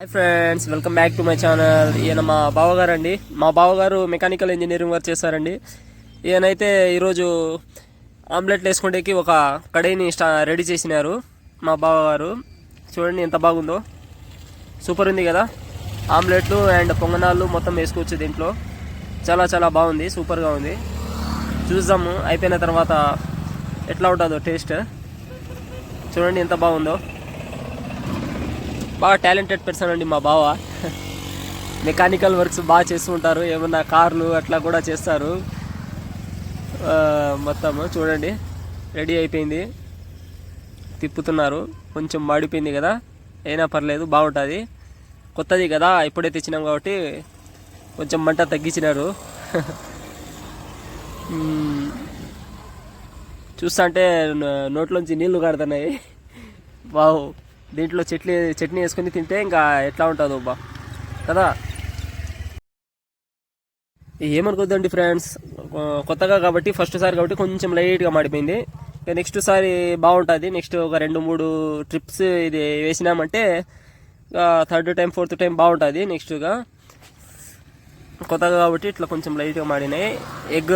Hi friends welcome back to my channel. ఈయన మా బావగారు అండి. మా బావగారు మెకానికల్ ఇంజనీరింగ్ వర్క్ చేస్తారండి. ఈయనైతే ఈరోజు ఆమ్లెట్లు వేసుకుంటేకి ఒక కడాయిని స్టా రెడీ చేసినారు మా బావగారు. చూడండి ఎంత బాగుందో. సూపర్ ఉంది కదా. ఆమ్లెట్లు అండ్ పొంగనాలు మొత్తం వేసుకోవచ్చు దీంట్లో. చాలా చాలా బాగుంది. సూపర్గా ఉంది. చూద్దాము. అయిపోయిన తర్వాత ఎట్లా ఉంటుందో టేస్ట్. చూడండి ఎంత బాగుందో. బాగా టాలెంటెడ్ పర్సన్ అండి మా బావ. మెకానికల్ వర్క్స్ బాగా చేస్తూ ఉంటారు. ఏమన్నా కార్లు అట్లా కూడా చేస్తారు. మొత్తము చూడండి. రెడీ అయిపోయింది. తిప్పుతున్నారు. కొంచెం మాడిపోయింది కదా. అయినా పర్లేదు బాగుంటుంది. కొత్తది కదా ఇప్పుడే తెచ్చినాం కాబట్టి కొంచెం మంట తగ్గించినారు. చూస్తా అంటే నోట్లోంచి నీళ్ళు కాడుతున్నాయి వావ్. దీంట్లో చట్నీ చట్నీ వేసుకొని తింటే ఇంకా ఎట్లా ఉంటుందో బా కదా? ఏమనుకోద్దండి ఫ్రెండ్స్? కొత్తగా కాబట్టి ఫస్ట్ సారి కాబట్టి కొంచెం లైట్గా మాడిపోయింది. ఇక నెక్స్ట్ సారి బాగుంటుంది. నెక్స్ట్ ఒక రెండు మూడు ట్రిప్స్ ఇది వేసినామంటే థర్డ్ టైం ఫోర్త్ టైం బాగుంటుంది నెక్స్ట్గా కొత్తగా కాబట్టి ఇట్లా కొంచెం లైట్గా మాడినాయి. ఎగ్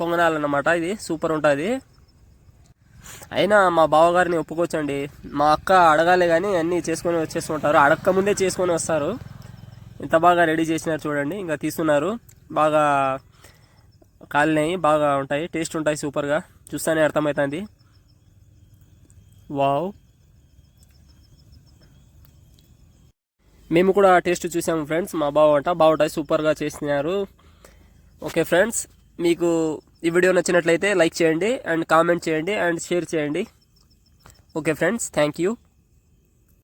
పొంగనాలన్నమాట ఇది. సూపర్ ఉంటుంది. అయినా మా బావగారిని ఒప్పుకోవచ్చండి. మా అక్క అడగాలి కానీ అన్నీ చేసుకొని వచ్చేస్తుంటారు అడక్క ముందే చేసుకొని వస్తారు. ఇంత బాగా రెడీ చేసినారు చూడండి. ఇంకా తీస్తున్నారు. బాగా కాలినాయి బాగా ఉంటాయి. టేస్ట్ ఉంటాయి సూపర్గా. చూస్తానే అర్థమవుతుంది వావ్. మేము కూడా టేస్ట్ చూసాము ఫ్రెండ్స్. మా బావ అంట బాగుంటాయి సూపర్గా చేసినారు. ఓకే ఫ్రెండ్స్ మీకు ఈ వీడియో నచ్చినట్లయితే లైక్ చేయండి అండ్ కామెంట్ చేయండి అండ్ షేర్ చేయండి. Okay friends thank you.